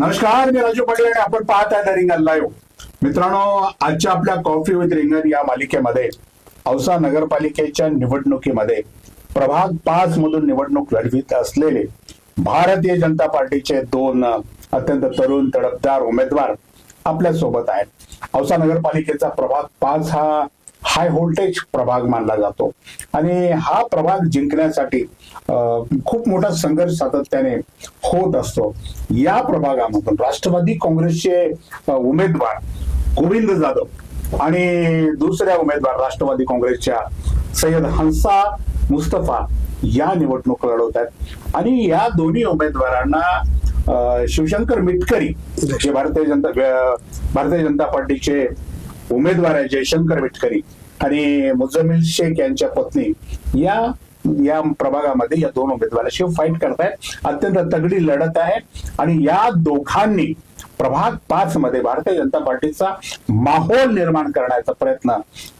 नमस्कार मी राजू पाटील आणि आपण पाहत आहे रिंगण लाईव्ह. मित्रांनो आजच्या आपल्या कॉफी विथ रिंगण या मालिकेमध्ये औसा नगरपालिकेच्या निवडणुकीमध्ये प्रभाग पाच मधून निवडणूक लढवित असलेले भारतीय जनता पार्टीचे दोन अत्यंत तरुण तडफदार उमेदवार आपल्यासोबत आहेत. औसा नगरपालिकेचा प्रभाग पाच हा हाय व्होल्टेज प्रभाग मानला जातो. आणि हा प्रभाग जिंकण्यासाठी खूप मोठा संघर्ष सातत्याने होत असतो. या प्रभागामधून राष्ट्रवादी काँग्रेसचे उमेदवार गोविंद जाधव आणि दुसऱ्या उमेदवार राष्ट्रवादी काँग्रेसच्या सय्यद हंसा मुस्तफा या निवडणूक लढवत आहेत. आणि या दोन्ही उमेदवारांना शिवशंकर मिटकरी जे भारतीय जनता भारतीय जनता पार्टीचे उमेदवार आहे जयशंकर मिटकरी आणि मुजमिल शेख यांच्या पत्नी या या प्रभागामध्ये या दोन उमेदवाराशी फाईट करतायत. अत्यंत तगडी लढत आहे. आणि या दोघांनी प्रभाग पाच मध्ये भारतीय जनता पार्टीचा माहोल निर्माण करण्याचा प्रयत्न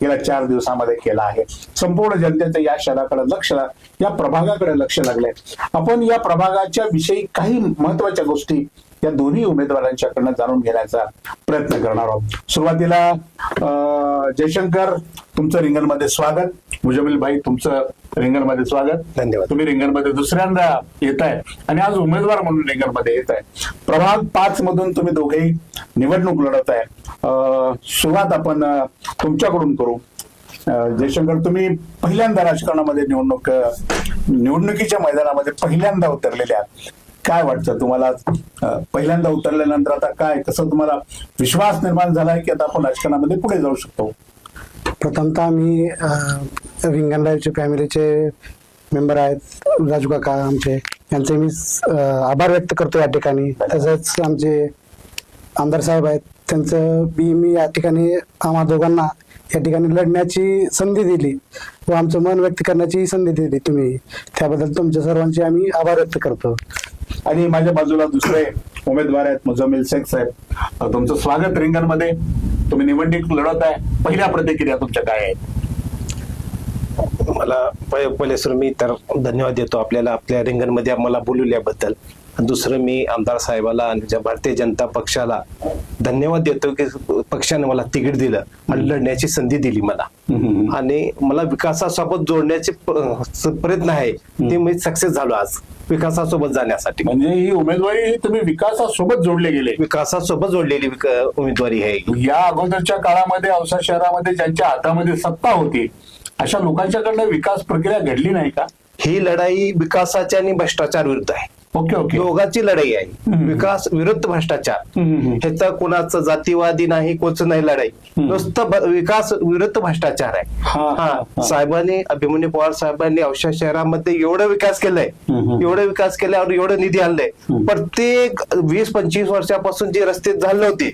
गेल्या चार दिवसामध्ये केला आहे. संपूर्ण जनतेचं या शहराकडे लक्ष या प्रभागाकडे लक्ष लागले आपण या प्रभागाच्या विषयी काही महत्त्वाच्या गोष्टी या दोन्ही उमेदवारांच्याकडनं जाणून घेण्याचा प्रयत्न करणार आहोत. सुरुवातीला जयशंकर तुमचं रिंगणमध्ये स्वागत. मुजमिल भाई तुमचं रिंगणमध्ये स्वागत. धन्यवाद. तुम्ही रिंगणमध्ये दुसऱ्यांदा येत आहे आणि आज उमेदवार म्हणून रिंगणमध्ये येत आहे प्रभाग पाच मधून तुम्ही दोघेही निवडणूक लढत आहे अं, सुरुवात आपण तुमच्याकडून करू. जयशंकर तुम्ही पहिल्यांदा राजकारणामध्ये निवडणूक निवडणुकीच्या मैदानामध्ये पहिल्यांदा उतरलेले आहात काय वाटतं तुम्हाला? पहिल्यांदा उतरल्यानंतर आता काय कसं तुम्हाला विश्वास निर्माण झालाय की आता आपण राजकारणामध्ये पुढे जाऊ शकतो? प्रथमतः आम्ही रिंगणरावचे फॅमिलीचे मेंबर आहेत राजू काका आमचे यांचे मी आभार व्यक्त करतो या ठिकाणी. तसंच आमचे आमदार साहेब आहेत त्यांचं बी मी या ठिकाणी आम्हा दोघांना या ठिकाणी लढण्याची संधी दिली व आमचं मन व्यक्त करण्याची संधी दिली तुम्ही. त्याबद्दल तुमच्या सर्वांचे आम्ही आभार व्यक्त करतो. आणि माझ्या बाजूला दुसरे उमेदवार आहेत मुजमिल शेख साहेब. तुमचं स्वागत रिंगणमध्ये. तुम्ही निवडणूक लढत आहे पहिल्या प्रतिक्रिया तुमच्या काय आहेत? मला पहिले सर मी तर धन्यवाद देतो आपल्याला आपल्या रिंगणमध्ये आम्हाला बोलवल्याबद्दल. दुसरं मी आमदार साहेबाला आणि ज्या भारतीय जनता पक्षाला धन्यवाद देतो की पक्षाने मला तिकीट दिलं आणि लढण्याची संधी दिली मला. आणि मला विकासासोबत जोडण्याचे प्रयत्न आहे. ते मी सक्सेस झालो आज विकासासोबत जाण्यासाठी. म्हणजे ही उमेदवारी तुम्ही विकासासोबत जोडले गेले. विकासासोबत जोडलेली उमेदवारी आहे. या अगोदरच्या काळामध्ये औसा शहरामध्ये ज्यांच्या हातामध्ये सत्ता होती अशा लोकांच्याकडनं विकास प्रक्रिया घडली नाही का? ही लढाई विकासाच्या आणि भ्रष्टाचार विरुद्ध आहे. ओके ओके दोघांची लढाई आहे. विकास विरुद्ध भ्रष्टाचार. ह्याचा कोणाचं जातीवादी नाही कोच नाही लढाई. नुसतं विकास विरुद्ध भ्ष्टाचार आहे हा. साहेबांनी अभिमन्यू पवार साहेबांनी औषध शहरामध्ये एवढा विकास केलाय. एवढा विकास केल्यावर एवढं निधी आणलाय. प्रत्येक वीस पंचवीस वर्षापासून जे रस्ते झाले होते.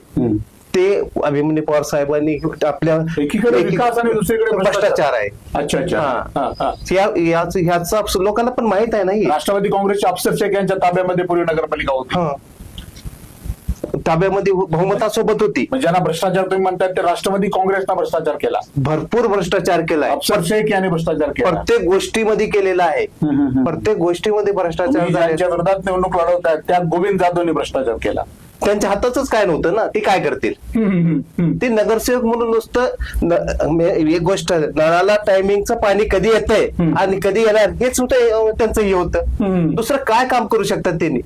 ते अभिमन्यू पवार साहेबांनी आपल्या एकीकडे विकास आणि दुसरीकडे भ्रष्टाचार. आहे. अच्छा अच्छा. हा. हा, हा. ह्याचा लोकांना पण माहीत आहे नाही राष्ट्रवादी काँग्रेसच्या अफसर शेख यांच्या ताब्यामध्ये पूर्वी नगरपालिका होती. हा. ताब्यामध्ये बहुमतासोबत होती. म्हणजे ज्यांना भ्रष्टाचार तुम्ही म्हणताय ते राष्ट्रवादी काँग्रेसनं भ्रष्टाचार केला. भरपूर भ्रष्टाचार शेख यांनी भ्ष्टाचार केला. प्रत्येक गोष्टीमध्ये केलेला आहे. प्रत्येक गोष्टीमध्ये भ्रष्टाचार विरोधात निवडणूक लढवत आहेत त्या गोविंद जाधवनी भ्रष्टाचार केला. त्यांच्या हातातच काय नव्हतं ना ते काय करतील ते नगरसेवक म्हणून नुसतं एक गोष्ट नळाला टायमिंगचं पाणी कधी येतंय. आणि कधी येणार हेच होतं त्यांचं हे होतं. दुसरं काय काम करू शकतात त्यांनी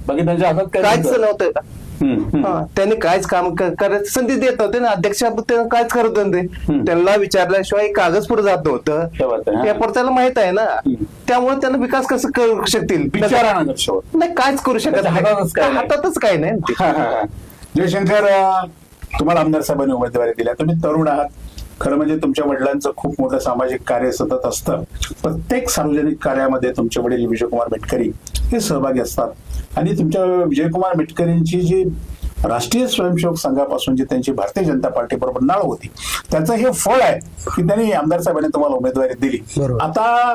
काहीच नव्हतं. हा, त्यांनी काहीच काम क- करायची संधी देत नव्हते ना अध्यक्ष त्यांना काहीच करत नव्हते. त्यांना विचारल्याशिवाय कागद पुढे जात क्या बात आहे, नव्हतं हा. पेपर त्याला माहीत आहे ना. त्यामुळे त्यांना विकास कसं करू शकतील नाही काहीच करू शकत त्याच्या नाही. हातातच काय नाही. हातातच काय नाही हा, हा, हा. जयशंकर अं, तुम्हाला आमदार साहेबांनी उमेदवारी दिल्या तुम्ही तरुण आहात खरं म्हणजे तुमच्या वडिलांचं खूप मोठं सामाजिक कार्य सतत असतं प्रत्येक सार्वजनिक कार्यामध्ये तुमचे वडील विजयकुमार मेटकरी हे सहभागी असतात. आणि तुमच्या विजयकुमार मेटकरींची जी राष्ट्रीय स्वयंसेवक संघापासून जी त्यांची भारतीय जनता पार्टी बरोबर नाळ होती त्याचं हे फळ आहे की त्यांनी आमदार साहेबांनी तुम्हाला उमेदवारी दिली. आता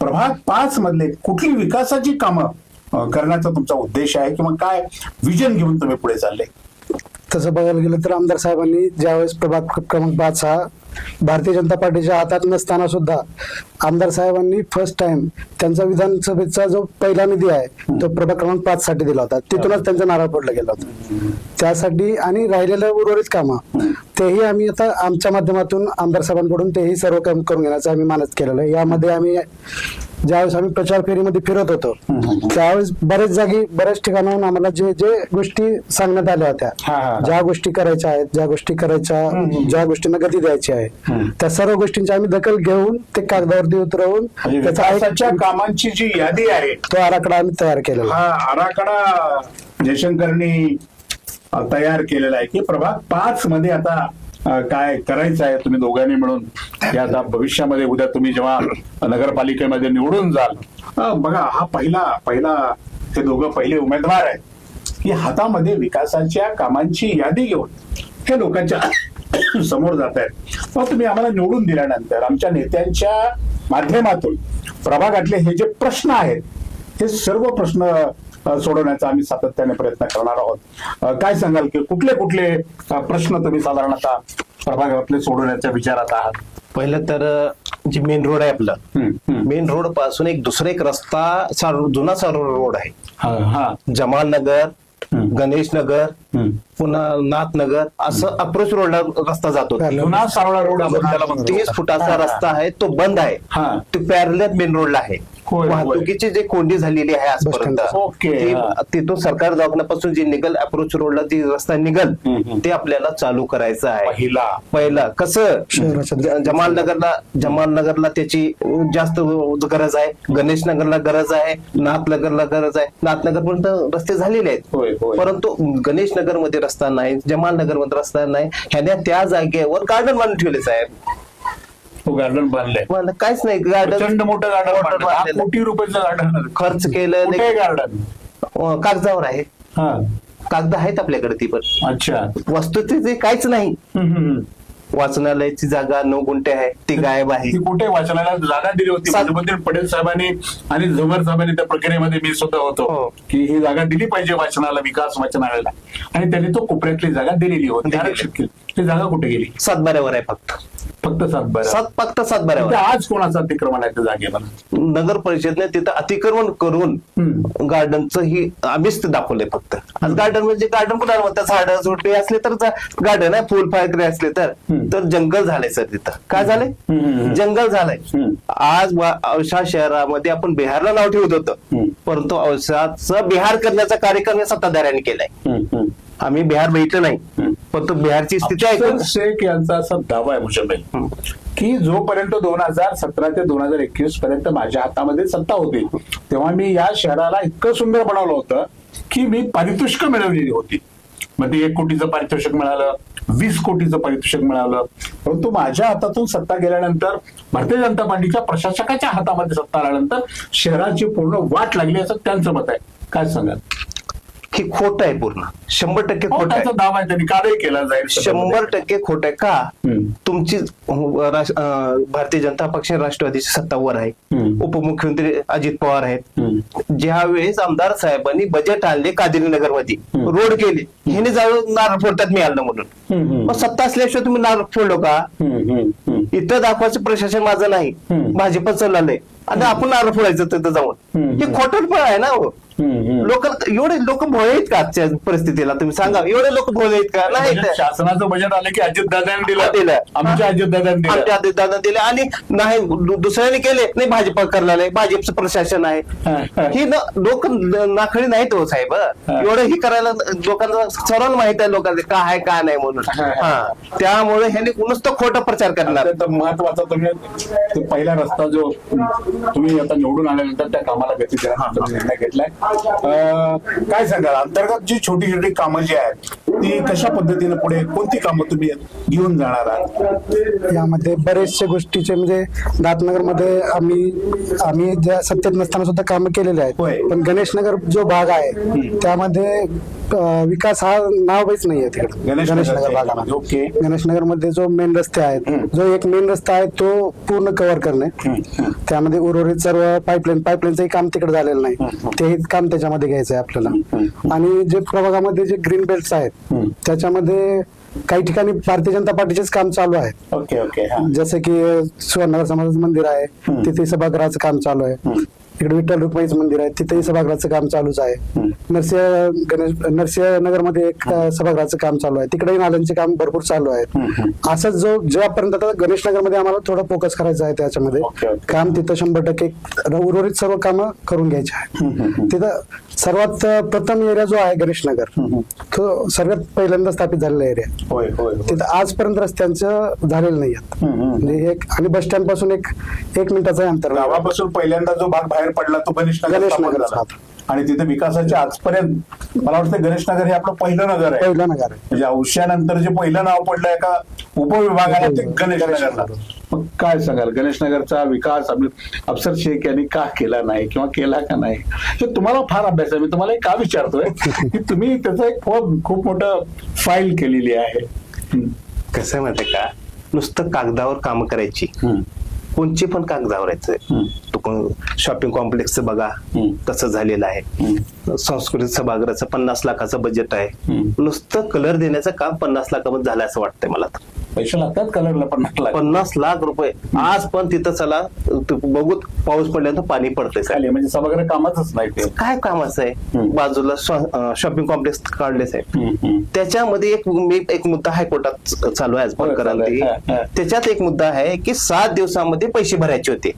प्रभाग पाच मधले कुठली विकासाची कामं करण्याचा तुमचा उद्देश आहे किंवा काय विजन घेऊन तुम्ही पुढे चालले? तसं बघायला गेलं तर आमदार साहेबांनी ज्यावेळेस प्रभाग क्रमांक पाच हा भारतीय जनता पार्टीच्या हातात नसताना सुद्धा आमदार साहेबांनी फर्स्ट टाइम त्यांचा विधानसभेचा जो पहिला निधी आहे तो प्रभाग क्रमांक पाच साठी दिला होता. तिथूनच त्यांचा नारळ पडला गेला होता. त्यासाठी आणि राहिलेलं उर्वरित कामं तेही आम्ही आता आमच्या माध्यमातून आमदार साहेबांकडून तेही सर्व काम करून घेण्याचं आम्ही मानत केलेलं आहे. यामध्ये आम्ही ज्यावेळेस आम्ही प्रचार फेरीमध्ये फिरत होतो त्यावेळेस बरेच जागी बऱ्याच ठिकाणाहून आम्हाला जे जे गोष्टी सांगण्यात आल्या. होत्या ज्या गोष्टी करायच्या आहेत ज्या गोष्टी करायच्या ज्या गोष्टींना गती द्यायची आहे त्या सर्व गोष्टींची आम्ही दखल घेऊन ते कागदावरती उतरवून त्याचा एक- विकासाच्या कामांची जी यादी आहे तो आराखडा आम्ही तयार केलेला. हा आराखडा जयशंकरनी तयार केलेला आहे की प्रभाग पाच मध्ये आता काय करायचं आहे तुम्ही दोघांनी मिळून? हे आता भविष्यामध्ये उद्या तुम्ही जेव्हा नगरपालिकेमध्ये निवडून जाल बघा हा पहिला पहिला हे दोघं पहिले उमेदवार आहेत की हातामध्ये विकासाच्या कामांची यादी घेऊन हे लोकांच्या समोर जात आहेत. मग तुम्ही आम्हाला निवडून दिल्यानंतर आमच्या नेत्यांच्या माध्यमातून प्रभागातले हे जे प्रश्न आहेत हे सर्व प्रश्न सोडवण्याचा आम्ही सातत्याने प्रयत्न करणार आहोत काय सांगाल की कुठले कुठले प्रश्न तुम्ही साधारणतः प्रभागातले सोडवण्याच्या विचारात आहात पहिलं तर जे मेन रोड आहे आपलं हम्म, हम्म. मेन रोडपासून एक दुसरा एक रस्ता सारू- जुना सारू रोड आहे हा, हा. जमाल नगर. गणेश नगर. पुन्हा नाथ नगर असं अप्रोच रोडला रस्ता जातो जुना सावळा रोड आपण त्याला म्हणतो तीस फुटाचा रस्ता आहे तो बंद आहे हा. तो पॅरल मेन रोडला आहे होय, होय. वाहतुकीची जे कोंडी झालेली आहे आजपर्यंत ओके, ती- हा. तिथून सरकार दवाखान्यापासून जे निघल अप्रोच रोडला जी रस्ता निघल हम्म. ते आपल्याला चालू करायचं आहे. पहिला. पहिलं. कसं? शहराच्या ज- जमाल नगरला जमाल नगरला त्याची जास्त गरज आहे गणेश नगरला गरज आहे नाथ नगरला गरज आहे. नाथ नगर पर्यंत रस्ते झालेले होय, आहेत. होय. परंतु गणेश नगरमध्ये रस्ता नाही जमाल नगरमध्ये रस्ता नाही. ह्याने त्या जागेवर गार्डन बांधून ठेवले साहेब. तो गार्डन बांधलंय. मला काहीच नाही गार्डन प्रचंड मोठं गार्डन मोठं बांधलंय. बांधलेलं. कोटी रुपयाचं गार्डन खर्च केलं कुठे गार्डन अं, कागदावर आहे. हा. कागद आहेत आपल्याकडे ती पण. अच्छा. वस्तुस्थिती काहीच नाही. हम्म, हम्म. वाचनालयाची जागा नऊ गुंठे आहे ती गायब आहे. ती कुठे? वाचनाला जागा दिली होती. मुख्यमंत्री पटेल साहेबांनी आणि झुमर साहेबांनी त्या प्रक्रियेमध्ये मी सुद्धा होतो हो. की ही जागा दिली पाहिजे वाचनाला विकास वाचनालयाला. आणि त्यांनी तो कोपऱ्यातली जागा दिलेली होती दिलेली. आरक्षित केली. ती जागा कुठे गेली? सातबाऱ्यावर आहे फक्त. फक्त सातबारा सात फक्त सातबाऱ्यावर. आज कोणाचं अतिक्रमण आहे त्या जागेवर नगर परिषदने तिथं अतिक्रमण करून हम्म. गार्डनचं ही आम्हीच ते दाखवलंय फक्त आज गार्डन म्हणजे गार्डन कुठं म्हणतात झाडं झुडपे असले तर गार्डन आहे फुल फायकडे असले तर हम्म. तर जंगल झालंय सर तिथं काय हम्म, झालंय. जंगल झालंय हम्म. आज वा- औसा शहरामध्ये आपण बिहारला नाव ठेवत होतं. परंतु औसाचं बिहार करण्याचा कार्यक्रम या सत्ताधाऱ्यांनी केलाय हम्म, हम्म. आम्ही बिहार बघितलं नाही. परंतु बिहारची स्थिती आहे. शेख यांचा असा दावा आहे मुशबेल की जोपर्यंत दोन हजार सतरा ते दोन हजार एकवीस पर्यंत माझ्या हातामध्ये सत्ता होती तेव्हा मी या शहराला इतकं सुंदर बनवलं होतं की मी पारितोषिक मिळवलेली होती. मग ते एक कोटीचं पारितोषिक मिळालं वीस कोटीचं पारितोषिक मिळालं. परंतु माझ्या हातातून सत्ता गेल्यानंतर भारतीय जनता पार्टीच्या प्रशासकाच्या हातामध्ये सत्ता आल्यानंतर शहराची पूर्ण वाट लागली असं त्यांचं मत आहे. काय सांगाल? ही खोट आहे पूर्ण शंभर टक्के हो, खोट आहे दावा त्यांनी केला जाईल शंभर टक्के खोट आहे का. तुमची भारतीय जनता पक्ष राष्ट्रवादीची सत्तावर आहे. उपमुख्यमंत्री अजित पवार आहेत हम्म. ज्या वेळेस आमदार साहेबांनी बजेट आणले कादिरी नगरमध्ये. रोड केले ह्याने जाऊन नारळ फोडतात मी आणलं म्हणून. मग सत्ता असल्याशिवाय तुम्ही नारळ फोडलो का. इथं दाखवायचं प्रशासन माझं नाही. भाजपचं चाललंय आणि आपण नारळ फोडायचं तिथं जाऊन. हे खोटं पण आहे ना हो. लोक एवढे लोक भोळे आहेत का आजच्या परिस्थितीला? तुम्ही सांगा एवढे लोक भोळे आहेत का? नाही म्हणजे शासनाचं बजेट आलं की अजित दादांनी दिलं. दिलं. आमच्या अजित दादांनी आमच्या दिलं दादा दिले. आणि नाही दुसऱ्याने केले. नाही भाजप करणार भाजपचं प्रशासन आहे. हा, लोक न- नाखडी नाहीत हो साहेब. एवढं ही करायला लोकांना सर्वांना माहीत आहे लोकांना काय आहे काय नाही म्हणून. त्यामुळे ह्याने नुसतं खोटा प्रचार करणार. महत्त्वाचा तुम्ही ते पहिला रस्ता जो तुम्ही आता निवडून आल्यानंतर त्या कामाला गती तुम्ही निर्णय घेतलाय. काय सांगाल? अंतर्गत जी छोटी छोटी कामं जी आहेत ती कशा पद्धतीने पुढे कोणती कामं तुम्ही घेऊन जाणार आहात? यामध्ये बरेचशे गोष्टीचे म्हणजे दातनगरमध्ये आम्ही आम्ही ज्या सत्तेत नसताना सुद्धा कामं केलेले. आहेत. पण गणेशनगर जो भाग आहे त्यामध्ये विकास हा नावच नाही आहे तिकडे. गणेशनगर भागामध्ये. गणेशनगरमध्ये जो मेन रस्ते आहेत. जो एक मेन रस्ता आहे तो पूर्ण कव्हर करणे. त्यामध्ये उर्वरित सर्व पाईपलाईन पाईपलाईनचंही काम तिकडे झालेलं नाही. तेही काम त्याच्यामध्ये घ्यायचं आहे आपल्याला आणि जे प्रभागामध्ये जे ग्रीन बेल्ट आहेत. त्याच्यामध्ये काही ठिकाणी भारतीय जनता पार्टीचेच काम चालू आहे. ओके ओके हा. जसं की सुवर्णनगर समाजाचं मंदिर आहे. तिथे सभागृहाचं काम चालू आहे. इकडे विठ्ठल रुक्माईचं मंदिर आहे तिथेही सभागृहाचं काम चालूच आहे. नरसिंह गणेश नरसिंह नगरमध्ये एक सभागृहाचं काम चालू आहे तिकडेही नाल्यांचे काम भरपूर चालू आहेत हम्म, हम्म. असं जो जेव्हापर्यंत आता गणेश नगरमध्ये आम्हाला थोडं फोकस करायचं आहे त्याच्यामध्ये. काम तिथं शंभर टक्के उर्वरित सर्व कामं करून घ्यायची आहे. तिथं सर्वात प्रथम एरिया जो आहे गणेश नगर. तो सर्वात पहिल्यांदा स्थापित झालेला एरिया होय होय होय. तिथं आजपर्यंत रस्त्यांचं झालेलं नाही आहे. म्हणजे एक आणि बस स्टँडपासून एक एक मिनिटाचं अंतर गावापासून पहिल्यांदा जो भाग बाहेर पडला तो गणेश नगर स्थापन झाला. आणि तिथे विकासाच्या आजपर्यंत मला वाटतं गणेश नगर हे आपलं पहिलं नगर आहे. पहिलं नगर आहे. म्हणजे औष्यानंतर जे पहिलं नाव पडलं एका उपविभागाला ते गणेश नगरला. मग काय सांगाल? गणेश नगरचा विकास आम्ही अफसर शेख यांनी का केला नाही किंवा केला का नाही? हे तुम्हाला फार अभ्यास आहे. मी तुम्हाला एक का विचारतोय की तुम्ही त्याचं एक खूप खूप मोठं फाईल केलेली आहे. हम्म. कसं आहे माहितीये का? नुसतं कागदावर काम करायची. हम्म. कोणची पण कागदावर यायचं. हम्म. शॉपिंग कॉम्प्लेक्सचं बघा. कसं झालेलं आहे. संस्कृत सभागृहाचं पन्नास लाखाचं बजेट आहे. नुसतं कलर देण्याचं काम पन्नास लाखामध्ये झालं असं वाटतंय मला तर पैसे लागतात कलरला पण लागतात पन्नास लाख रुपये आज पण तिथं चला बघू पाऊस पडल्यानंतर पाणी पडतंय म्हणजे सभागृह कामाचंच नाही ते काय कामाचं आहे. बाजूला शॉपिंग कॉम्प्लेक्स काढले साहेब हम्म, हम्म. त्याच्यामध्ये एक मी एक मुद्दा हायकोर्टात चालू आहे आज पण आहे. हा. त्याच्यात एक मुद्दा आहे की सात दिवसामध्ये पैसे भरायचे होते.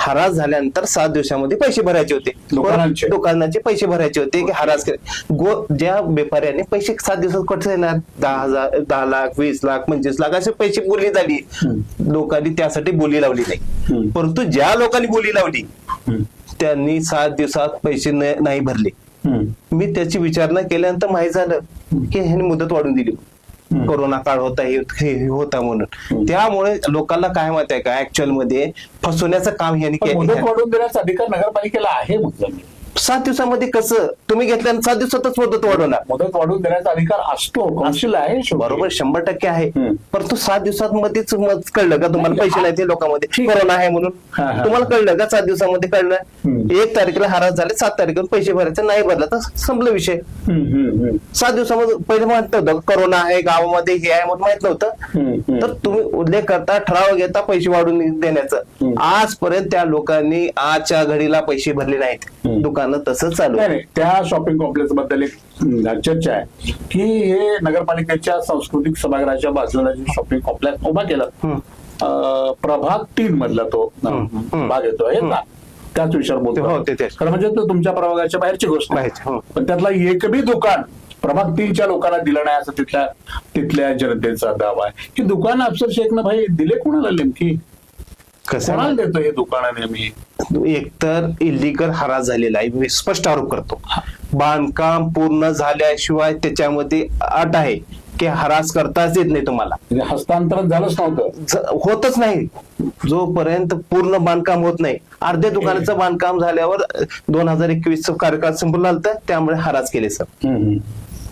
हरास झाल्यानंतर सात दिवसामध्ये पैसे भरायचे होते दुकानांचे? पैसे भरायचे होते की हरास केले. गो ज्या व्यापाऱ्याने पैसे सात दिवसात कसे येणार दहा हजार दहा लाख वीस लाख पंचवीस लाख असे पैसे बोली झाली लोकांनी त्यासाठी बोली लावली नाही. परंतु ज्या लोकांनी बोली लावली. त्यांनी सात दिवसात पैसे नाही भरले. मी त्याची विचारणा केल्यानंतर माहीत झालं की ह्यांनी मुदत वाढून दिली. कोरोना काळ होता हे होता म्हणून. त्यामुळे लोकांना काय माहीत आहे का ऍक्च्युअलमध्ये फसवण्याचं काम मुदत केलं देण्याचा अधिकार नगरपालिकेला आहे सात दिवसामध्ये कसं तुम्ही घेतल्यानं सात दिवसातच मुदत वाढवणार मुदत वाढवून देण्याचा अधिकार असतो कौन्सिल आहे. बरोबर शंभर टक्के आहे. परंतु सात दिवसांमध्येच कळलं का तुम्हाला नाही, पैसे नाही ते लोकांमध्ये. कोरोना आहे म्हणून. तुम्हाला कळलं का सात दिवसामध्ये. कळलं एक तारखेला हरास झाले सात तारखेला पैसे भरायचे नाही भरला तर संपलं विषय. सात दिवसामध्ये पहिले माहीत नव्हतं कोरोना आहे गावामध्ये हे आहे म्हणून माहीत नव्हतं. तर तुम्ही उल्लेख करता ठराव घेता पैसे वाढून देण्याचं. आजपर्यंत त्या लोकांनी आजच्या घडीला पैसे भरले नाहीत हम्म. दुकानं तसंच चालू नाही त्या शॉपिंग कॉम्प्लेक्सबद्दल एक चर्चा आहे की हे नगरपालिकेच्या सांस्कृतिक सभागृहाच्या बाजूला जे शॉपिंग कॉम्प्लेक्स उभा केलं प्रभाग तीन मधला तो. भाग येतो आहे ना त्याच हो, बोलतो तेच. खरं म्हणजे तो तुमच्या प्रभागाच्या बाहेरची गोष्ट आहे. हो. पण त्यातला एक बी दुकान प्रभाग तीनच्या लोकांना दिलं नाही असं तिथल्या तिथल्या जनतेचा दावा आहे की दुकान अफसर शेखनं भाई दिले कोणाला नेमकी कसं? देतो हे दुकान नेहमी एकतर इलिगल हरास झालेला आहे. मी स्पष्ट आरोप करतो. बांधकाम पूर्ण झाल्याशिवाय त्याच्यामध्ये अट आहे की हरास करताच येत नाही तुम्हाला. म्हणजे हस्तांतरण झालंच नव्हतं. होतच नाही. जोपर्यंत पूर्ण बांधकाम होत नाही. अर्ध्या दुकानाचं बांधकाम झाल्यावर दोन हजार एकवीस कार्यकाळ संपला होता त्यामुळे हरास केले सर.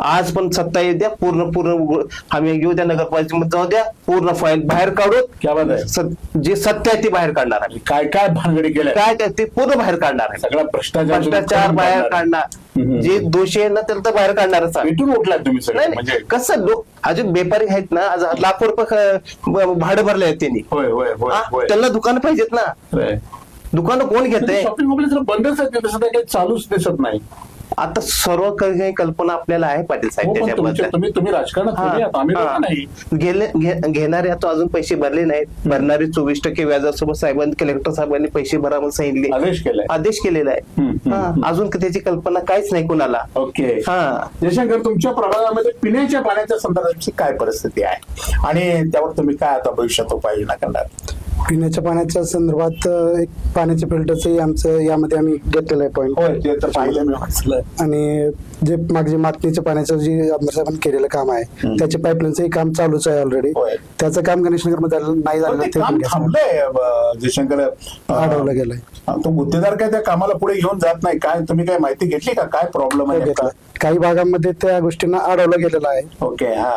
आज पण सत्ता येऊ द्या. पूर्ण पूर्ण आम्ही येऊ द्या. नगरपालिकेमध्ये जाऊ द्या. पूर्ण फाईल बाहेर काढून आहे? सत- जे सत्य आहे ते बाहेर काढणार आम्ही. काय काय भानगडी केल्या? काय काय ते पूर्ण बाहेर काढणार आहे सगळा भ्रष्टाचार भ्ष्टाचार बाहेर काढणार. जे दोषी आहे ना त्याला तर बाहेर काढणारच आहे. भेटून उठलात तुम्ही सगळे नाही म्हणजे? नाही. कसं लोक अजून बेपारी आहेत ना आज लाखो रुपये ख- ब- भाडं भरले आहेत त्यांनी. होय होय होय हा? होय. त्यांना दुकानं पाहिजेत ना. दुकानं कोण घेते शॉपिंग कॉम्प्लेक्स बंदच आहे सध्या काही चालूच दिसत नाही. आता सर्व काही कल्पना आपल्याला आहे पाटील हो, साहेब तुमचे- त्याच्याबद्दल तुम्ही राजकारणात गेले घेणारे आता अजून पैसे भरले नाहीत. भरणारे चोवीस टक्के व्याजासोबत साहेबांनी कलेक्टर साहेबांनी पैसे भरा म्हणून सांगितले. आदेश केलाय. आदेश केलेला आहे. हा. अजून त्याची कल्पना काहीच नाही कुणाला. ओके. हा. जयशंकर तुमच्या प्रभागामध्ये पिण्याच्या पाण्याच्या संदर्भाची काय परिस्थिती आहे? आणि त्यावर तुम्ही काय आता भविष्यात उपाययोजना करणार? पिण्याच्या पाण्याच्या संदर्भात एक पाण्याच्या फिल्टरचंही आमचं यामध्ये आम्ही घेतलेलं आहे पॉईंट होय ते तर पाहिलं मी वाचलं. आणि जे मागजे मातनीच्या पाण्याचं जे आमदार साहेबांनी केलेलं काम आहे त्याच्या पाईपलाईनचंही काम चालूच आहे ऑलरेडी होय. त्याचं काम गणेशनगरमध्ये झालं नाही झालं ते ते काम पण घ्या. थांबलंय अं, जयशंकर अं, अडवलं गेलंय. तो गुत्तेदार काय त्या कामाला पुढे घेऊन जात नाही? काय तुम्ही काय माहिती घेतली का? काय प्रॉब्लेम आहे नेमका? काही भागामध्ये त्या गोष्टींना अडवलं गेलेलं आहे. ओके हा.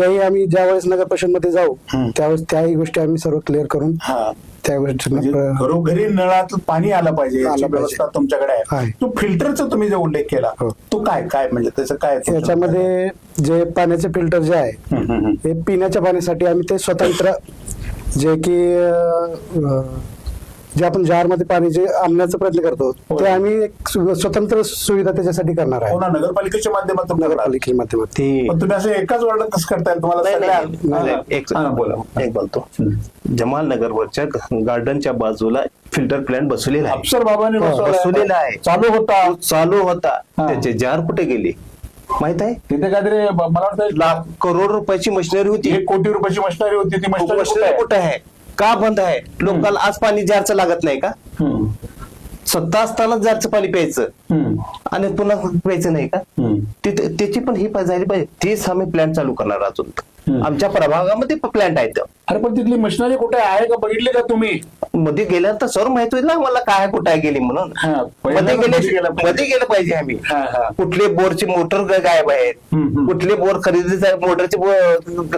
त्याही आम्ही ज्या वेळेस नगर परिषदमध्ये जाऊ. त्यावेळेस त्याही गोष्टी आम्ही सर्व क्लिअर करून हा त्या म्हणजे घरोघरी नळात पाणी आलं पाहिजे याची. व्यवस्था तुमच्याकडे आहे. तो फिल्टरचा तुम्ही जो उल्लेख केला हो. तो काय काय म्हणजे त्याचं काय याच्यामध्ये जे पाण्याचे फिल्टर जे आहे. हे पिण्याच्या पाण्यासाठी आम्ही ते स्वतंत्र जे की जे आपण जारमध्ये पाणी जे आणण्याचा प्रयत्न करतो होय. ते आम्ही एक सु- स्वतंत्र सुविधा त्याच्यासाठी करणार आहे. हो नगरपालिकेच्या माध्यमातून करणार. नगरपालिके माध्यमात ती पण तुम्ही असं एकाच वर्डात कसं करताय? तुम्हाला नाही, सगळ्या नाही, नाही, नाही, एक हा, बोला. एक बोलतो. जमाल नगरवरच्या गार्डनच्या बाजूला फिल्टर प्लांट बसवलेला आहे. अफसर बाबांनी हो, बसवलाय. बसवलेला आहे. चालू होता. तो चालू होता. हा. त्याचे जार कुठे गेले? माहीत आहे? तिथे काहीतरी ब- मला वाटतं लाख करोड रुपयाची मशिनरी होती. एक कोटी रुपयाची मशिनरी होती. ती मशिनरी? कुठे आहे? का बंद आहे? लोकांना आज पाणी जारचं लागत नाही का? सत्ता असताना जारचं पाणी प्यायचं. आणि पुन्हा प्यायचं नाही का? त्याची पण ही पाहिजे तीच आम्ही प्लॅन चालू करणार अजून. आमच्या प्रभागामध्ये प्लॅन्ट आहेत. अरे पण तिथली मशिनरी कुठे आहे का? बघितली का तुम्ही? मध्ये गेल्यानंतर सर्व माहीत होईल ना मला काय कुठे गेली म्हणून. हा, मध्ये पहिल्यांदा मध्ये गेले गेलं पाहिजे. मध्ये गेलं पाहिजे आम्ही. हा, हा. कुठले बोरची मोटर ग- गायब आहेत. हम्म, हम्म. कुठले बोर खरेदी मोटरची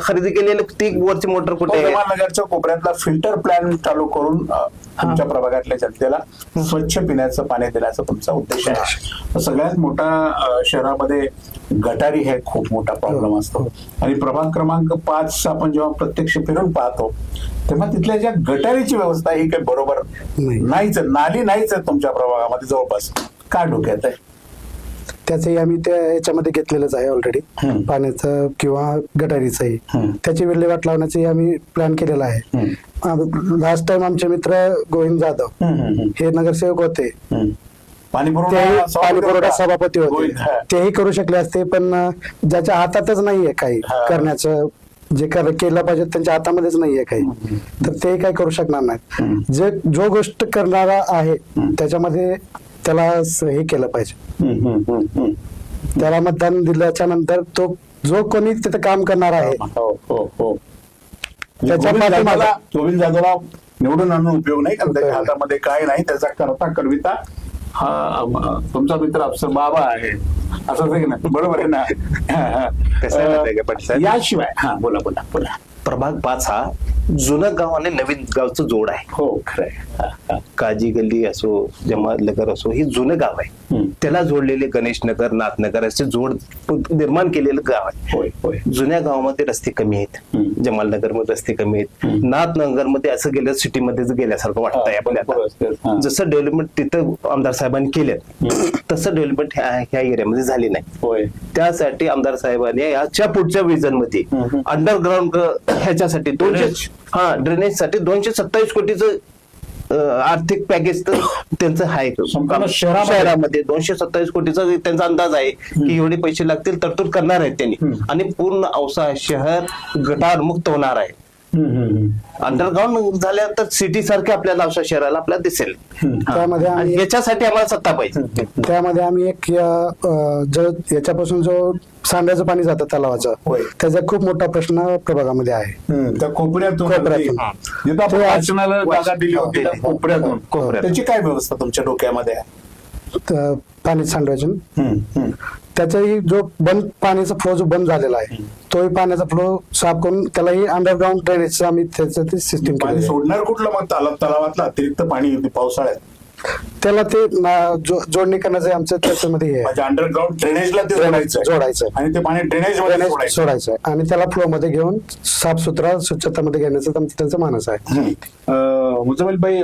खरेदी केलेली ती बोरची मोटर कुठे आहे? नगरच्या कोपऱ्यातला फिल्टर प्लॅन चालू करून अ, तुमच्या प्रभागातल्या जनतेला स्वच्छ पिण्याचं पाणी देण्याचा तुमचा उद्देश आहे सगळ्यात मोठा शहरामध्ये गटारी हे खूप मोठा प्रॉब्लेम असतो आणि प्रभाग क्रमांक पाच आपण जेव्हा प्रत्यक्ष फिरून पाहतो तेव्हा तिथल्या ज्या गटारीची व्यवस्था ही काही बरोबर नाही. नाहीच. नाली नाहीच आहे तुमच्या प्रभागामध्ये जवळपास काय डोक्यात आहे त्याचंही आम्ही त्या याच्यामध्ये घेतलेलंच आहे ऑलरेडी. पाण्याचं किंवा गटारीचंही. त्याची विल्हेवाट लावण्याचंही आम्ही प्लॅन केलेला आहे लास्ट टाइम आमचे मित्र गोविंद जाधव. हे नगरसेवक होते. पाणी पुरवठा सभापती होते. तेही करू शकले असते पण ज्याच्या हातातच नाहीये काही. करण्याचं जे केलं पाहिजे त्यांच्या हातामध्येच नाहीये काही तर ते काही करू शकणार नाहीत जे जो गोष्ट करणारा आहे त्याच्यामध्ये त्याला हे केलं पाहिजे. त्याला मतदान दिल्याच्या नंतर तो जो कोणी तिथे काम करणार आहे. हो हो हो. त्याच्या गोविंद जाधवला निवडून आणून उपयोग नाही कारण त्याच्या हातामध्ये काय नाही त्याचा करता करविता हा तुमचा मित्र अफसर बाबा आहे. असं बरोबर आहे ना? याशिवाय हा बोला बोला बोला. प्रभाग पाच हा जुनं गाव आणि नवीन गावचं जोड आहे हो खरंय. काजी गल्ली असो जमात नगर असो हे जुनं गाव आहे. त्याला जोडलेले गणेश नगर नाथनगर असे जोड निर्माण केलेलं गाव आहे होय होय जुन्या गावामध्ये रस्ते कमी आहेत. जमालनगरमध्ये रस्ते कमी आहेत. नाथनगरमध्ये असं गेलं सिटी मध्ये गेल्यासारखं वाटतंय. आपल्याला जसं डेव्हलपमेंट तिथं आमदार साहेबांनी केलं तसं डेव्हलपमेंट ह्या एरियामध्ये झाली नाही होय त्यासाठी आमदार साहेबांनी याच्या पुढच्या विजनमध्ये. अंडरग्राऊंड ह्याच्यासाठी दोनशे. हा ड्रेनेजसाठी दोनशे सत्तावीस कोटीचं आर्थिक पॅकेज तर त्यांचं आहे शहरामध्ये? दोनशे सत्तावीस कोटीचा त्यांचा अंदाज आहे की एवढे पैसे लागतील तरतूद करणार आहेत त्यांनी. आणि पूर्ण औसा शहर गटार मुक्त होणार आहे. अंडरग्राऊंड झाल्यानंतर सिटी सारखे आपल्याला औसा शहराला आपल्याला दिसेल. हा. त्यामध्ये आणि याच्यासाठी आम्हाला सत्ता पाहिजे. त्यामध्ये आम्ही एक जो याच्यापासून जो सांड्याचं पाणी जातं तलावाचं. त्याचा खूप मोठा प्रश्न प्रभागामध्ये आहे. कोपऱ्यातून होती त्या कोपऱ्यातून. त्याची काय व्यवस्था तुमच्या डोक्यामध्ये आहे? पाणी सांडवायचे. त्याचाही जो बंद पाण्याचा फ्लो जो बंद झालेला आहे तोही पाण्याचा फ्लो साफ करून त्यालाही अंडरग्राऊंड ड्रेनेजचं आम्ही त्याचं ते सिस्टीम पाणी सोडणार कुठलं मग? तलाव तलावातलं अतिरिक्त पाणी येते पावसाळ्यात. त्याला ते जोडणी करण्याचं आमचं त्याच्यामध्ये हे आहे. म्हणजे अंडरग्राऊंड ड्रेनेजला ते जोडायचं जोडायचं. आणि ते पाणी ड्रेनेजमध्ये ड्रेनेज सोडायचं. आणि त्याला फ्लो मध्ये घेऊन साफसुथरा स्वच्छतामध्ये घेण्याचं आमचं त्यांचं मानस आहे. मुजमिलबाई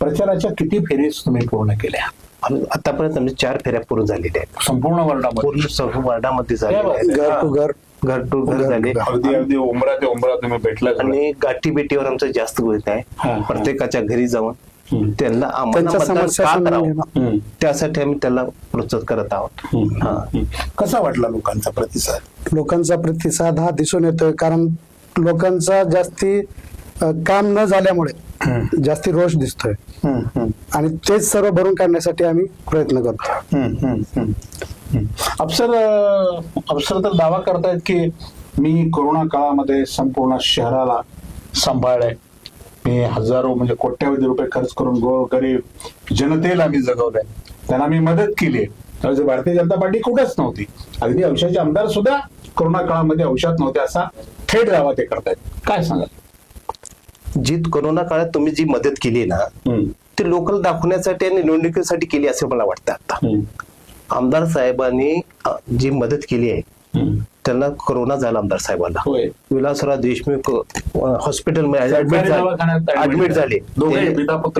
प्रचाराच्या किती फेरीज तुम्ही पूर्ण केल्या? आतापर्यंत आमच्या चार फेऱ्या पूर्ण झालेल्या आहेत. संपूर्ण वर्णामध्ये पूर्ण सर्व वार्डामध्ये झालेल्या आहेत घर टू घर. घर टू घर झाले. अगदी अगदी उमरा ते उमरा तुम्ही भेटला आणि गाठी बेटीवर आमचं जास्त हा, आहे. प्रत्येकाच्या घरी जाऊन. त्यांना आम्हाला. त्यासाठी आम्ही त्याला प्रोत्साहित करत आहोत. हा. कसा वाटला लोकांचा प्रतिसाद? लोकांचा प्रतिसाद हा दिसून येतोय कारण लोकांचा जास्ती काम न झाल्यामुळे जास्ती रोष दिसतोय. आणि तेच सर्व भरून काढण्यासाठी आम्ही प्रयत्न करतो. हम्म, हम्म, हम्म. हम्म. अफसर अफसर तर दावा करतायत की मी कोरोना काळामध्ये संपूर्ण शहराला सांभाळलंय. मी हजारो म्हणजे कोट्यावधी रुपये खर्च करून गो गरीब जनतेला मी जगवलंय. त्यांना मी मदत केली आहे. त्यावेळेस भारतीय जनता पार्टी कुठंच नव्हती. अगदी औषधाचे आमदार सुद्धा कोरोना काळामध्ये औषध नव्हते असा थेट दावा ते करतायत. काय सांगाल? जी कोरोना काळात तुम्ही जी मदत केली ना हम्म, ती लोकल दाखवण्यासाठी आणि निवडणुकीसाठी केली असे मला वाटतं आता. आमदार साहेबांनी जी मदत केली आहे. त्यांना कोरोना झाला आमदार साहेबांना. विलासराव देशमुख हॉस्पिटलमध्ये ऍडमिट झाले.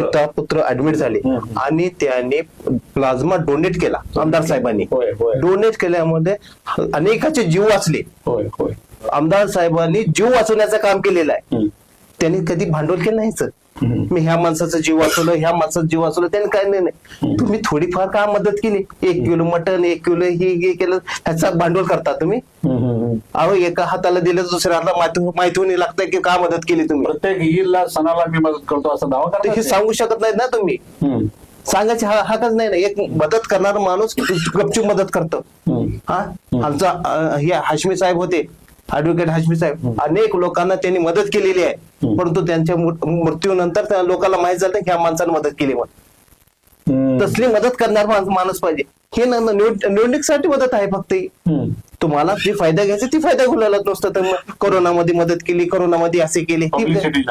पिता-पुत्र. ऍडमिट झाले. आणि त्यांनी प्लाझ्मा डोनेट केला आमदार साहेबांनी. डोनेट केल्यामध्ये अनेकाचे जीव वाचले. आमदार साहेबांनी जीव वाचवण्याचं काम केलेलं आहे. त्यांनी कधी भांडवल केलं नाहीच. मी ह्या माणसाचा जीव वाचवलं ह्या माणसाचा जीव वाचवलं त्यांनी काय नाही नाही. तुम्ही थोडीफार का मदत केली? एक किलो मटन एक किलो हे केलं ह्याचा भांडवल करता तुम्ही. अहो एका हाताला दिलं दुसऱ्या हाताला माहिती माहिती होणे लागतंय की का मदत केली तुम्ही? प्रत्येक ईदला सणाला मी मदत करतो असा दावा हे. सांगू शकत नाही ना तुम्ही? सांगायची हा हाकच नाही ना एक मदत करणारा माणूस गपचूप मदत करतो. हा? आमचा हे हाशमी साहेब होते. ऍडव्होकेट हाशमी साहेब अनेक लोकांना त्यांनी मदत केलेली आहे. परंतु त्यांच्या मृत्यूनंतर त्या लोकांना माहीत झालं की ह्या माणसाने मदत केली म्हणून. तसली मदत करणार माणूस पाहिजे. हे निवडणुकीसाठी मदत आहे फक्त. तुम्हाला जी फायदा घ्यायचा ती फायदा घुलायला नुसतं. तर कोरोनामध्ये मदत केली कोरोनामध्ये असे केले.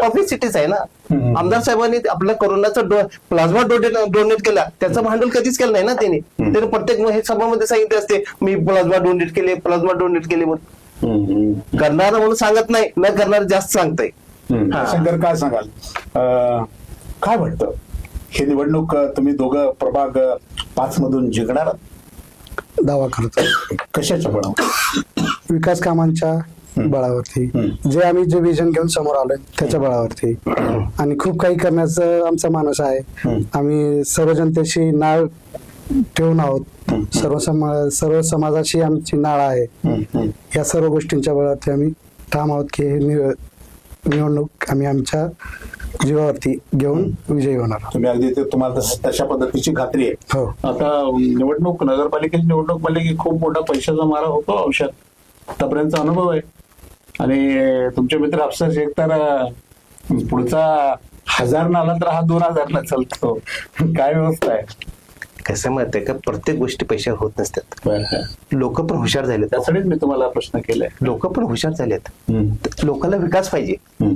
पब्लिसिटीच आहे ना. आमदार साहेबांनी आपल्या कोरोनाचा प्लाझ्मा डोनेट डोनेट केला. त्याचं भांडवल कधीच केलं नाही ना त्यांनी. त्याने प्रत्येक हे सभामध्ये सांगितले असते मी प्लाझ्मा डोनेट केले प्लाझ्मा डोनेट केले म्हणून. करणार म्हणून सांगत नाही न करणार जास्त सांगताय. हा. शंकर काय सांगाल? अं, काय वाटतं? हे निवडणूक तुम्ही दोघं प्रभाग पाच मधून जिंकणार आहात? दावा करतो. कशाच्या बळावर? विकास कामांच्या बळावरती. जे आम्ही जे विजन घेऊन समोर आलोय त्याच्या बळावरती. आणि खूप काही करण्याचं आमचा मानस आहे. आम्ही सर्व जनतेशी नाळ ठेवून आहोत. सर्व समा सर्व समाजाशी आमची नाळ आहे. या सर्व गोष्टींच्या बळावरती आम्ही ठाम आहोत की हे निव- निवडणूक आम्ही आमच्या जीवावरती घेऊन विजयी होणार आहोत. तुम्ही अगदी ते तुम्हाला तस- तशा पद्धतीची खात्री आहे हो आता निवडणूक नगरपालिकेची निवडणूक म्हणले की खूप मोठा पैशाचा मारा होतो औषध आतापर्यंतचा अनुभव आहे आणि तुमचे मित्र अफसर शेख तर अं, पुढचा हजार ना आला तर हा दोन हजार चालतो काय व्यवस्था आहे कसं माहीत आहे का प्रत्येक गोष्टी पैशावर होत नसतात. लोक पण हुशार झालेत. त्यासाठीच मी तुम्हाला प्रश्न केलाय. लोक पण हुशार झालेत. लोकांना विकास पाहिजे. हम्म.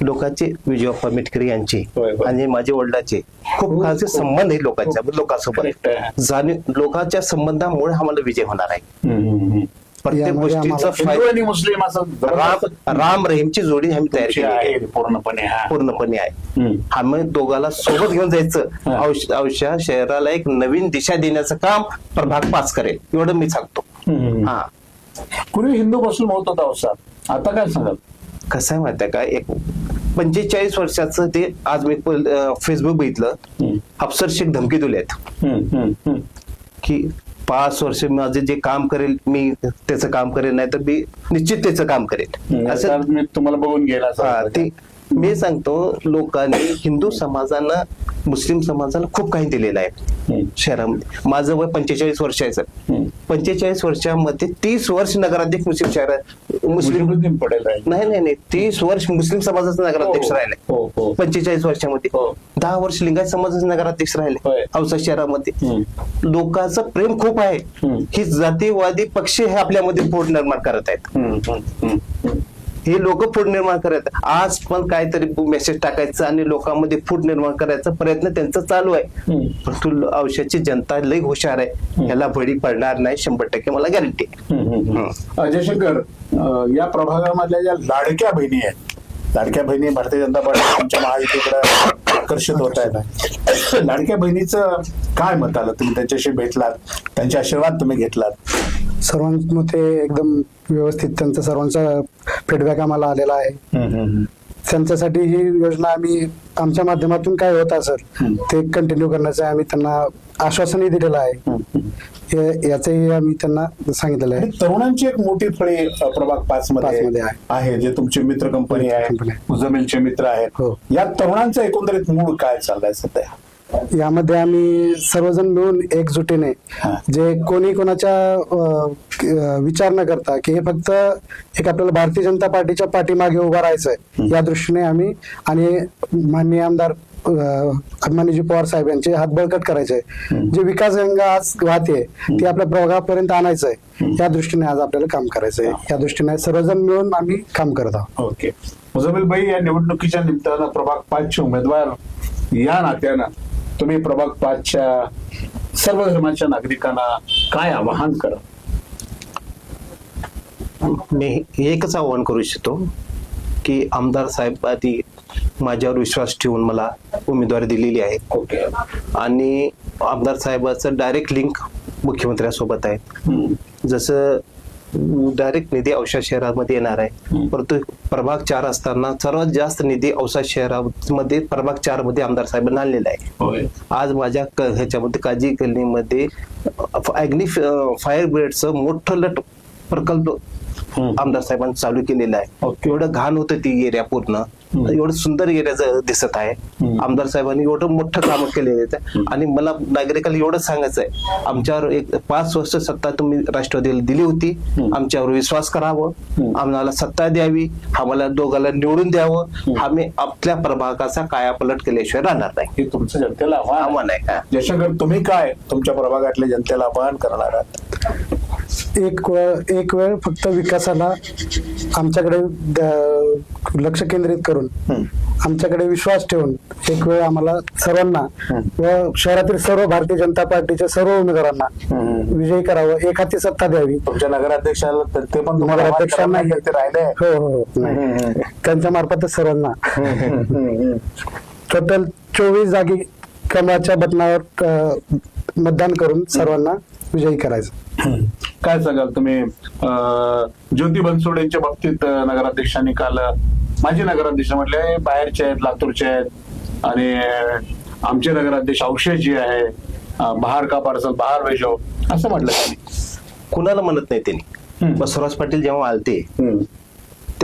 लोकांचे विजयप्पा मेटकरी यांचे होय, होय. आणि माझे वडिलांचे खूप काळचे संबंध आहे लोकांच्या लोकांसोबत. आहे. जाणीव लोकांच्या संबंधामुळे आम्हाला विजय होणार आहे. हम्म, हम्म, हम्म. प्रत्येक गोष्टीचा हिंदू आणि मुस्लिम असं राम राम रहीमची जोडी आम्ही तयार केली आहे. पूर्णपणे हा. पूर्णपणे आहे. आम्ही दोघाला सोबत घेऊन जायचं. औष- औषध शहराला एक नवीन दिशा देण्याचं काम प्रभाग पास करेल. एवढं मी सांगतो. हा. पूर्वी हिंदू मुस्लिम होत होता अवसाद. आता काय सांगाल? कसं आहे माहिती का? एक पंचेचाळीस वर्षाचं ते आज मी फेसबुक बघितलं. हम्म. अफसर शेख धमकी दिल्यात हम्म. की पाच वर्ष माझे जे काम करेल मी त्याचं काम करेल नाही तर मी निश्चित त्याचं काम करेल. असं तुम्हाला बघून गेला मी सांगतो लोकांनी हिंदू समाजानं मुस्लिम समाजाला खूप काही दिलेलं आहे शहरामध्ये माझं वय पंचेचाळीस वर्ष आहे सर. पंचेचाळीस वर्षामध्ये तीस वर्ष नगराध्यक्ष मुस्लिम शहरात मुस्लिम पडेल. नाही नाही नाही तीस वर्ष मुस्लिम समाजाचं नगराध्यक्ष हो, राहिले हो, हो. पंचेचाळीस वर्षामध्ये. दहा वर्ष लिंगायत समाजाचे नगराध्यक्ष राहिले. औसा शहरामध्ये. लोकांचं प्रेम खूप आहे. ही जातीवादी पक्ष हे आपल्यामध्ये फूट निर्माण करत आहेत. हे लोक फूट निर्माण करत आहेत. आज पण काहीतरी मेसेज टाकायचं आणि लोकांमध्ये फूट निर्माण करायचा प्रयत्न त्यांचा चालू आहे. परंतु औषधची जनता लई हुशार आहे. याला बळी पडणार नाही शंभर टक्के मला गॅरंटी हम्म, हम्म, हम्म. अ, जयशंकर अ, या प्रभागामधल्या ज्या लाडक्या बहिणी आहेत लाडक्या बहिणी भारतीय जनता पार्टी आमच्या महायुतीकडे आकर्षित होत आहेत. लाडक्या बहिणीचं काय मत आलं? तुम्ही त्यांच्याशी भेटलात त्यांचे आशीर्वाद तुम्ही घेतलात. सर्वांमध्ये एकदम व्यवस्थित त्यांचा सर्वांचा फीडबॅक आम्हाला आलेला आहे. त्यांच्यासाठी ही योजना आम्ही आमच्या माध्यमातून काय होत असेल ते कंटिन्यू करण्याचं आम्ही त्यांना आश्वासनही दिलेलं आहे. याचंही आम्ही त्यांना सांगितलेलं आहे. तरुणांची एक मोठी फळी प्रभाग पाच मध्ये आहे. जे तुमचे मित्र कंपनी आहे. मुजमिलचे मित्र आहेत हो. या तरुणांचा एकंदरीत मूळ काय चाललाय सध्या? यामध्ये आम्ही सर्वजण मिळून एकजुटीने. जे कोणी कोणाच्या विचार न करता की हे फक्त एक आपल्याला भारतीय जनता पार्टीच्या पाठीमागे उभा राहायचंय या दृष्टीने आम्ही आणि माननीय आमदार अभिमानीजी पवार साहेब यांचे हात बळकट करायचे जे विकास गंगा आज वाहते ती आपल्या प्रभागापर्यंत आणायचंय या दृष्टीने आज आपल्याला काम करायचंय. या दृष्टीने सर्वजण मिळून आम्ही काम करत आहोत. ओके. मुजमिल भाई या निवडणुकीच्या निमित्तानं प्रभाग पाचचे उमेदवार या नात्यानं तुम्ही प्रभाग पाचच्या सर्व धर्माच्या नागरिकांना काय आवाहन करा? मी एकच आवाहन करू इच्छितो की आमदार साहेब आधी माझ्यावर विश्वास ठेवून मला उमेदवारी दिलेली आहे. ओके. आणि आमदार साहेबाचं डायरेक्ट लिंक मुख्यमंत्र्यांसोबत आहे. जसं डायरेक्ट निधी औषध शहरामध्ये येणार आहे. परंतु प्रभाग चार असताना सर्वात जास्त निधी औषध शहरामध्ये प्रभाग चारमध्ये आमदार साहेबांना आणलेला आहे. आज माझ्या ह्याच्यामध्ये काजी कलनीमध्ये अग्नि फायर ब्रिगेडचं मोठं लट प्रकल्प आमदार साहेबांनी चालू केलेला आहे. एवढं घाण होतं ती एरिया पूर्ण. एवढं सुंदर एरिया दिसत आहे. आमदार साहेबांनी एवढं मोठं काम केलेलं आहे. आणि मला नागरिकाला एवढं सांगायचं आहे. आमच्यावर एक पाच वर्ष सत्ता तुम्ही राष्ट्रवादीला दिली होती. आमच्यावर विश्वास करावं. आम्हाला सत्ता द्यावी. आम्हाला दोघांना निवडून द्यावं. आम्ही आपल्या प्रभागाचा कायापलट केल्याशिवाय राहणार नाही. हे तुमचं जनतेला आव्हान आहे. जयशंकर तुम्ही काय तुमच्या प्रभागातल्या जनतेला आवाहन करणार आहात? एक वेळ एक वेळ फक्त विकासाला आमच्याकडे लक्ष केंद्रित करून आमच्याकडे विश्वास ठेवून एक वेळ आम्हाला सर्वांना व शहरातील सर्व भारतीय जनता पार्टीच्या सर्व उमेदवारांना विजयी करावं एक हाती सत्ता द्यावी. तुमच्या नगराध्यक्षाला तर ते पण नगराध्यक्षांना राहिले. हो हो हो. त्यांच्या मार्फतच सर्वांना. टोटल चोवीस जागी कमळाच्या बटनावर मतदान करून सर्वांना विजयी करायचं. काय सांगाल तुम्ही? ज्योती बनसोडेंच्या बाबतीत नगराध्यक्षांनी काल माजी नगराध्यक्ष म्हटले बाहेरचे आहेत लातूरचे आहेत आणि आमचे नगराध्यक्ष अवशेष जी आहे बहार का पार्सल बहार वेजो असं म्हटलं त्यांनी. कुणाला म्हणत नाही त्यांनी? हम्म. बसवराज पाटील जेव्हा आलते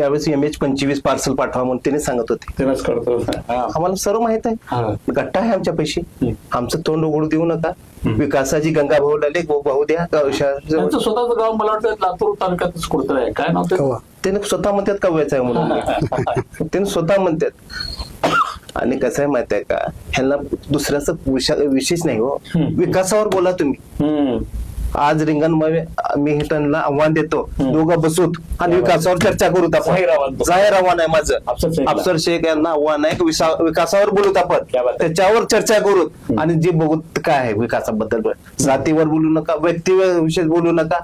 त्यावेळेस एम एच पंचवीस पार्सल पाठवा म्हणून त्यांनी सांगत होते. करतो हा. आम्हाला सर्व माहीत हा. आहे गट्टा आहे आमच्या पैशी. हम्म. आमचं तोंड उघडू देऊ नका. विकासाची गंगा भाऊ लाले भाऊ द्या स्वतःचं गाव मला वाटतं लातूर तालुक्यातच कुठतर आहे. काय नाव ते कवा त्याने स्वतः म्हणतात कव्याचं आहे म्हणून. त्याने स्वतः म्हणतात. आणि कसं आहे माहीत आहे का? ह्यांना दुसऱ्याचं विशा- विशेष नाही हो. विकासावर बोला तुम्ही. आज रिंगणमध्ये मी हे त्यांना आव्हान देतो. दोघं बसूत आणि विकासावर चर्चा करूत आपण. जाहीर आव्हान आहे माझं. अफसर शेख यांना. आव्हान आहे. विकासावर बोलूत आपण. त्याच्यावर चर्चा करूत. आणि जे बघू काय आहे विकासाबद्दल जातीवर बोलू नका व्यक्तीविषयी बोलू नका.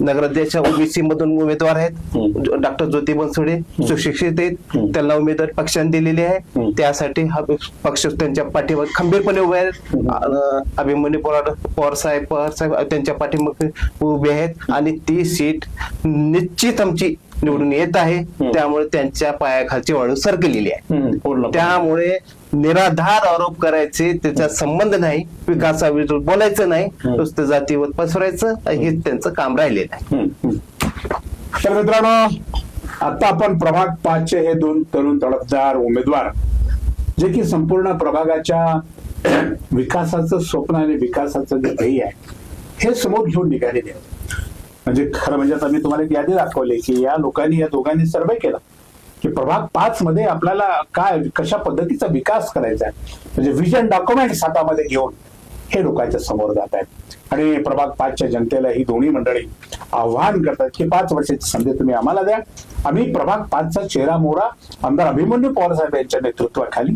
नगराध्यक्ष ओबीसी मधून उमेदवार आहेत. डॉक्टर ज्योती बनसोडे सुशिक्षित आहेत. त्यांना उमेदवार पक्षाने दिलेली आहे. त्यासाठी हा पक्ष त्यांच्या पाठीवर खंबीरपणे उभे आहेत. अभिमन्यू पवार पवार साहेब पवार साहेब त्यांच्या पाठीमागे उभे आहेत आणि ती सीट निश्चित आमची निवडून येत आहे. त्यामुळे त्यांच्या पायाखालची वाळू सरकलेली आहे. त्यामुळे निराधार आरोप करायचे त्याचा संबंध नाही विकासाविरुद्ध बोलायचं नाही नुसतं जातीवर पसरायचं हेच त्यांचं काम राहिलेलं आहे. तर मित्रांनो आता आपण प्रभाग पाचचे हे दोन तरुण तडफदार उमेदवार जे की संपूर्ण प्रभागाच्या विकासाचं स्वप्न आणि विकासाचं जे ध्येय आहे हे समोर घेऊन निघालेले आहेत. म्हणजे खरं म्हणजे आता मी तुम्हाला एक यादी दाखवली की या लोकांनी या दोघांनी सर्वे केला की प्रभाग पाच मध्ये आपल्याला काय कशा पद्धतीचा विकास करायचा आहे. म्हणजे विजन डॉक्युमेंट हातामध्ये घेऊन हे लोकांच्या समोर जात आहेत. आणि प्रभाग पाचच्या जनतेला ही दोन्ही मंडळी आव्हान करतात की पाच वर्षाची संधी तुम्ही आम्हाला द्या. आम्ही प्रभाग पाचचा चेहरा मोहरा आमदार अभिमन्यू पवार साहेब यांच्या नेतृत्वाखाली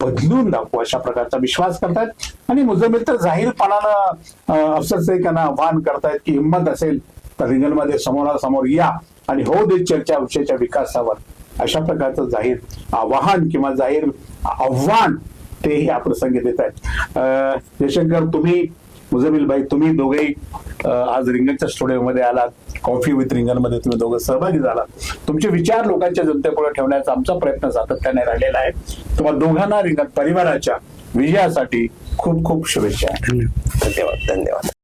बदलून दाखवू अशा प्रकारचा विश्वास करतायत. आणि मुजमिल तर जाहीरपणानं अं, अफसर शेख आव्हान करतायत की हिंमत असेल तर रिंगणमध्ये समोरासमोर या आणि हो दे चर्चा विषयाच्या विकासावर. अशा प्रकारचं जाहीर आवाहन किंवा जाहीर आव्हान तेही या प्रसंगी देत आहेत अं, जयशंकर तुम्ही मुजमिल भाई तुम्ही दोघेही आज रिंगणच्या स्टुडिओमध्ये आलात. कॉफी विथ रिंगणमध्ये तुम्ही दोघं सहभागी झाला. तुमचे विचार लोकांच्या जनतेपुढे ठेवण्याचा आमचा प्रयत्न सातत्याने राहिलेला आहे. तुम्हाला दोघांना रिंगण परिवाराच्या विजयासाठी खूप खूप शुभेच्छा. धन्यवाद. धन्यवाद.